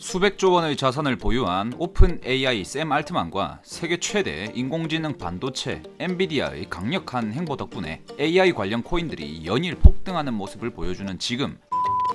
수백조 원의 자산을 보유한 오픈 AI 샘 알트만과 세계 최대 인공지능 반도체 엔비디아의 강력한 행보 덕분에 AI 관련 코인들이 연일 폭등하는 모습을 보여주는 지금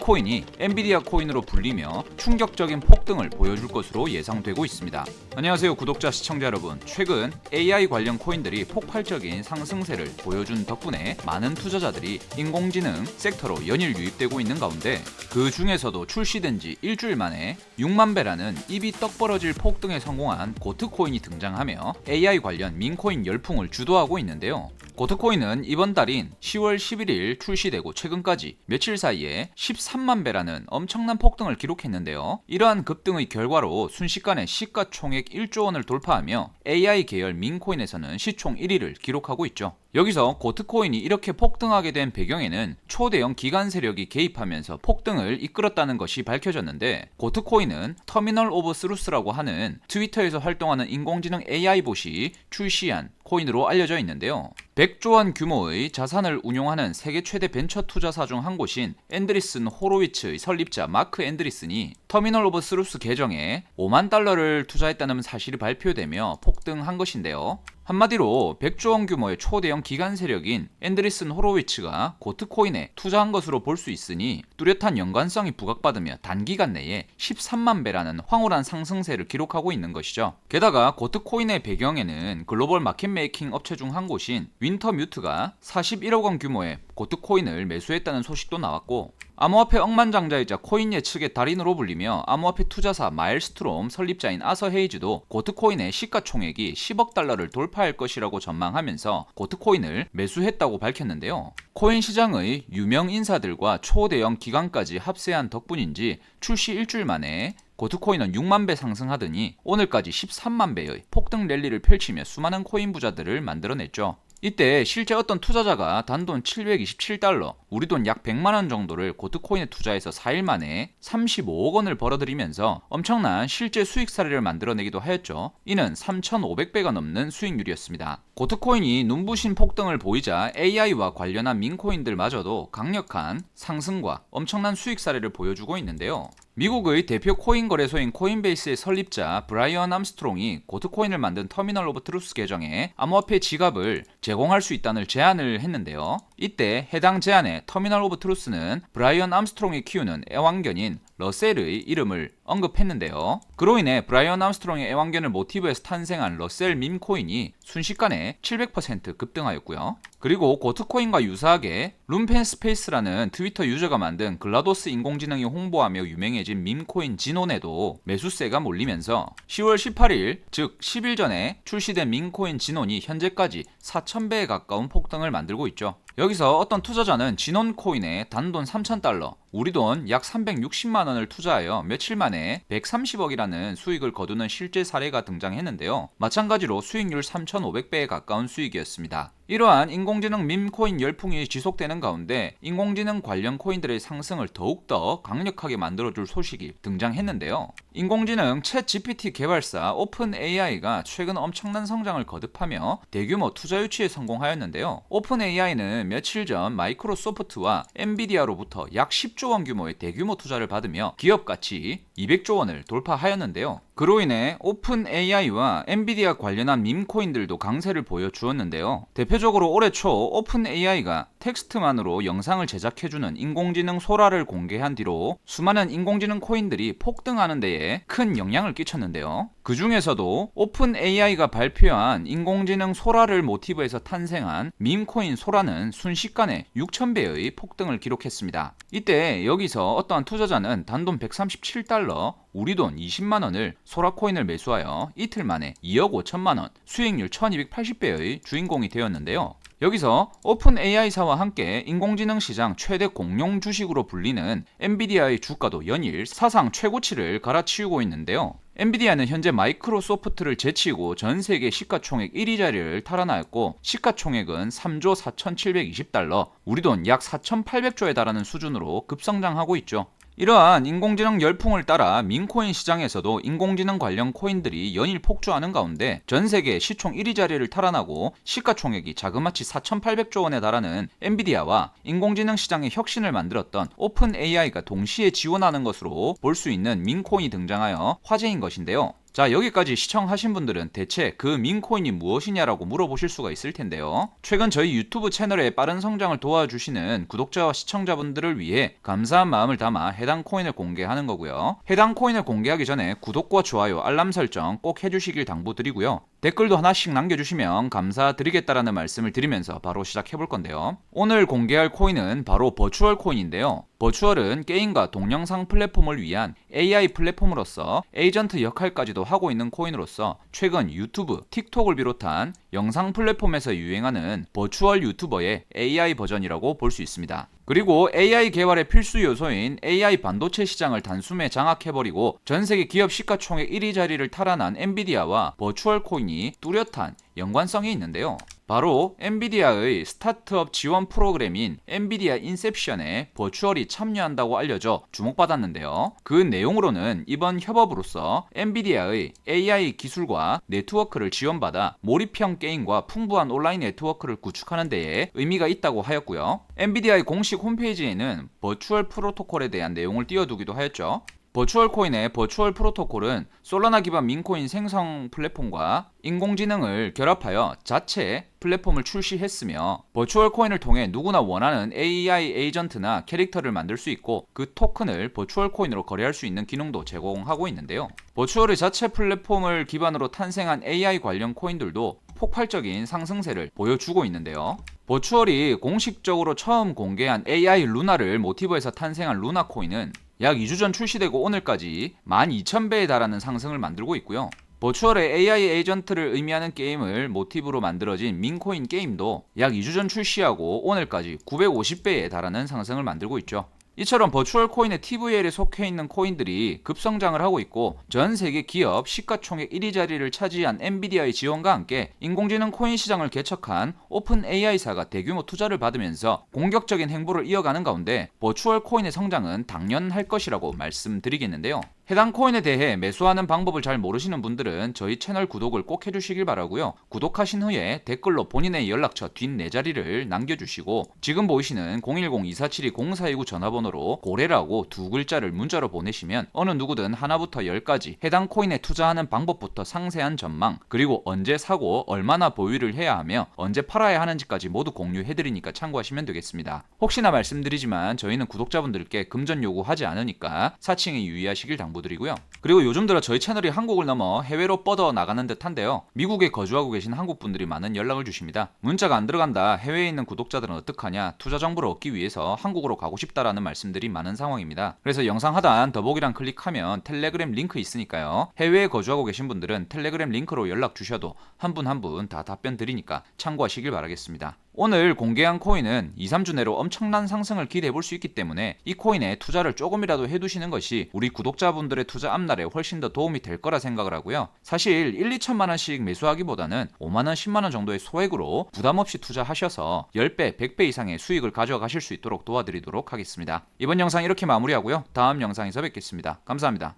코인이 엔비디아 코인으로 불리며 충격적인 폭등을 보여줄 것으로 예상되고 있습니다. 안녕하세요 구독자 시청자 여러분. 최근 AI 관련 코인들이 폭발적인 상승세를 보여준 덕분에 많은 투자자들이 인공지능 섹터로 연일 유입되고 있는 가운데 그 중에서도 출시된 지 일주일 만에 6만 배라는 입이 떡 벌어질 폭등에 성공한 고트코인이 등장하며 AI 관련 민코인 열풍을 주도하고 있는데요. 고트코인은 이번 달인 10월 11일 출시되고 최근까지 며칠 사이에 13만 배라는 엄청난 폭등을 기록했는데요. 이러한 급등의 결과로 순식간에 시가총액 1조 원을 돌파하며 AI 계열 민코인에서는 시총 1위를 기록하고 있죠. 여기서 고트코인이 이렇게 폭등하게 된 배경에는 초대형 기관 세력이 개입하면서 폭등을 이끌었다는 것이 밝혀졌는데 고트코인은 터미널 오브 스루스라고 하는 트위터에서 활동하는 인공지능 AI 봇이 출시한 코인으로 알려져 있는데요. 100조 원 규모의 자산을 운용하는 세계 최대 벤처 투자사 중 한 곳인 앤드리슨 호로위츠의 설립자 마크 앤드리슨이 터미널 오브 스루스 계정에 5만 달러를 투자했다는 사실이 발표되며 폭등한 것인데요. 한마디로 100조 원 규모의 초대형 기관 세력인 앤드리슨 호로위츠가 고트코인에 투자한 것으로 볼 수 있으니 뚜렷한 연관성이 부각받으며 단기간 내에 13만 배라는 황홀한 상승세를 기록하고 있는 것이죠. 게다가 고트코인의 배경에는 글로벌 마켓 메이킹 업체 중 한 곳인 윈터뮤트가 41억 원 규모의 고트코인을 매수했다는 소식도 나왔고 암호화폐 억만장자이자 코인 예측의 달인으로 불리며 암호화폐 투자사 마일스트롬 설립자인 아서 헤이즈도 고트코인의 시가총액이 10억 달러를 돌파할 것이라고 전망하면서 고트코인을 매수했다고 밝혔는데요. 코인 시장의 유명 인사들과 초대형 기관까지 합세한 덕분인지 출시 일주일 만에 고트코인은 6만 배 상승하더니 오늘까지 13만 배의 폭등 랠리를 펼치며 수많은 코인 부자들을 만들어냈죠. 이때 실제 어떤 투자자가 단돈 727달러, 우리 돈 약 100만 원 정도를 고트코인에 투자해서 4일 만에 35억 원을 벌어들이면서 엄청난 실제 수익 사례를 만들어내기도 하였죠. 이는 3,500배가 넘는 수익률이었습니다. 고트코인이 눈부신 폭등을 보이자 AI와 관련한 민코인들마저도 강력한 상승과 엄청난 수익 사례를 보여주고 있는데요. 미국의 대표 코인 거래소인 코인베이스의 설립자 브라이언 암스트롱이 고트코인을 만든 터미널 오브 트루스 계정에 암호화폐 지갑을 제공할 수 있다는 제안을 했는데요. 이때 해당 제안에 터미널 오브 트루스는 브라이언 암스트롱이 키우는 애완견인 러셀의 이름을 언급했는데요. 그로 인해 브라이언 암스트롱의 애완견을 모티브해서 탄생한 러셀 밈 코인이 순식간에 700% 급등하였고요. 그리고 고트코인과 유사하게 룸펜 스페이스라는 트위터 유저가 만든 글라도스 인공지능이 홍보하며 유명해진 밈코인 진온에도 매수세가 몰리면서 10월 18일 즉 10일 전에 출시된 밈코인 진온이 현재까지 4,000배에 가까운 폭등을 만들고 있죠. 여기서 어떤 투자자는 진원 코인에 단돈 3,000달러, 우리 돈 약 360만 원을 투자하여 며칠 만에 130억이라는 수익을 거두는 실제 사례가 등장했는데요. 마찬가지로 수익률 3,500배에 가까운 수익이었습니다. 이러한 인공지능 밈코인 열풍이 지속되는 가운데 인공지능 관련 코인들의 상승을 더욱더 강력하게 만들어줄 소식이 등장했는데요. 인공지능 챗 GPT 개발사 오픈 AI가 최근 엄청난 성장을 거듭하며 대규모 투자 유치에 성공하였는데요. 오픈 AI는 며칠 전 마이크로소프트와 엔비디아로부터 약 10조 원 규모의 대규모 투자를 받으며 기업 가치 200조 원을 돌파하였는데요. 그로 인해 오픈 AI와 엔비디아 관련한 밈코인들도 강세를 보여주었는데요. 대표적으로 올해 초 오픈 AI가 텍스트만으로 영상을 제작해주는 인공지능 소라를 공개한 뒤로 수많은 인공지능 코인들이 폭등하는 데에 큰 영향을 끼쳤는데요. 그 중에서도 오픈 AI가 발표한 인공지능 소라를 모티브해서 탄생한 밈코인 소라는 순식간에 6,000배의 폭등을 기록했습니다. 이때 여기서 어떠한 투자자는 단돈 137달러, 우리 돈 20만 원을 소라코인을 매수하여 이틀 만에 2억 5천만 원, 수익률 1280배의 주인공이 되었는데요. 여기서 오픈 AI사와 함께 인공지능 시장 최대 공룡 주식으로 불리는 엔비디아의 주가도 연일 사상 최고치를 갈아치우고 있는데요. 엔비디아는 현재 마이크로소프트를 제치고 전 세계 시가총액 1위 자리를 탈환하였고 시가총액은 3조 4,720달러, 우리 돈 약 4,800조에 달하는 수준으로 급성장하고 있죠. 이러한 인공지능 열풍을 따라 민코인 시장에서도 인공지능 관련 코인들이 연일 폭주하는 가운데 전 세계 시총 1위 자리를 탈환하고 시가총액이 자그마치 4,800조 원에 달하는 엔비디아와 인공지능 시장의 혁신을 만들었던 오픈 AI가 동시에 지원하는 것으로 볼 수 있는 민코인이 등장하여 화제인 것인데요. 자, 여기까지 시청하신 분들은 대체 그 민코인이 무엇이냐라고 물어보실 수가 있을 텐데요. 최근 저희 유튜브 채널의 빠른 성장을 도와주시는 구독자와 시청자분들을 위해 감사한 마음을 담아 해당 코인을 공개하는 거고요. 해당 코인을 공개하기 전에 구독과 좋아요, 알람 설정 꼭 해주시길 당부드리고요. 댓글도 하나씩 남겨주시면 감사드리겠다라는 말씀을 드리면서 바로 시작해 볼 건데요. 오늘 공개할 코인은 바로 버추얼 코인인데요. 버추얼은 게임과 동영상 플랫폼을 위한 AI 플랫폼으로서 에이전트 역할까지도 하고 있는 코인으로서 최근 유튜브, 틱톡을 비롯한 영상 플랫폼에서 유행하는 버추얼 유튜버의 AI 버전이라고 볼 수 있습니다. 그리고 AI 개발의 필수 요소인 AI 반도체 시장을 단숨에 장악해버리고 전 세계 기업 시가총액 1위 자리를 탈환한 엔비디아와 버추얼 코인이 뚜렷한 연관성이 있는데요. 바로 엔비디아의 스타트업 지원 프로그램인 엔비디아 인셉션에 버추얼이 참여한다고 알려져 주목받았는데요. 그 내용으로는 이번 협업으로서 엔비디아의 AI 기술과 네트워크를 지원받아 몰입형 게임과 풍부한 온라인 네트워크를 구축하는 데에 의미가 있다고 하였고요. 엔비디아의 공식 홈페이지에는 버추얼 프로토콜에 대한 내용을 띄워두기도 하였죠. 버추얼 코인의 버추얼 프로토콜은 솔라나 기반 민코인 생성 플랫폼과 인공지능을 결합하여 자체 플랫폼을 출시했으며 버추얼 코인을 통해 누구나 원하는 AI 에이전트나 캐릭터를 만들 수 있고 그 토큰을 버추얼 코인으로 거래할 수 있는 기능도 제공하고 있는데요. 버추얼의 자체 플랫폼을 기반으로 탄생한 AI 관련 코인들도 폭발적인 상승세를 보여주고 있는데요. 버추얼이 공식적으로 처음 공개한 AI 루나를 모티브에서 탄생한 루나 코인은 약 2주 전 출시되고 오늘까지 12,000배에 달하는 상승을 만들고 있고요. 버추얼의 AI 에이전트를 의미하는 게임을 모티브로 만들어진 민코인 게임도 약 2주 전 출시하고 오늘까지 950배에 달하는 상승을 만들고 있죠. 이처럼 버추얼 코인의 TVL에 속해 있는 코인들이 급성장을 하고 있고 전 세계 기업 시가총액 1위 자리를 차지한 엔비디아의 지원과 함께 인공지능 코인 시장을 개척한 오픈 AI사가 대규모 투자를 받으면서 공격적인 행보를 이어가는 가운데 버추얼 코인의 성장은 당연할 것이라고 말씀드리겠는데요. 해당 코인에 대해 매수하는 방법을 잘 모르시는 분들은 저희 채널 구독을 꼭 해주시길 바라고요. 구독하신 후에 댓글로 본인의 연락처 뒷네 자리를 남겨주시고 지금 보이시는 010-2472-0429 전화번호로 고래라고 두 글자를 문자로 보내시면 어느 누구든 하나부터 열까지 해당 코인에 투자하는 방법부터 상세한 전망 그리고 언제 사고 얼마나 보유를 해야 하며 언제 팔아야 하는지까지 모두 공유해드리니까 참고하시면 되겠습니다. 혹시나 말씀드리지만 저희는 구독자분들께 금전 요구하지 않으니까 사칭에 유의하시길 당부드립니다. 당부드리고요. 그리고 요즘 들어 저희 채널이 한국을 넘어 해외로 뻗어 나가는 듯한데요. 미국에 거주하고 계신 한국 분들이 많은 연락을 주십니다. 문자가 안 들어간다. 해외에 있는 구독자들은 어떡하냐? 투자 정보를 얻기 위해서 한국으로 가고 싶다라는 말씀들이 많은 상황입니다. 그래서 영상 하단 더보기란 클릭하면 텔레그램 링크 있으니까요. 해외에 거주하고 계신 분들은 텔레그램 링크로 연락 주셔도 한 분 한 분 다 답변 드리니까 참고하시길 바라겠습니다. 오늘 공개한 코인은 2, 3주 내로 엄청난 상승을 기대해 볼 수 있기 때문에 이 코인에 투자를 조금이라도 해두시는 것이 우리 구독자분들의 투자 앞날에 훨씬 더 도움이 될 거라 생각을 하고요. 사실 1, 2천만 원씩 매수하기보다는 5만 원, 10만 원 정도의 소액으로 부담 없이 투자하셔서 10배, 100배 이상의 수익을 가져가실 수 있도록 도와드리도록 하겠습니다. 이번 영상 이렇게 마무리하고요. 다음 영상에서 뵙겠습니다. 감사합니다.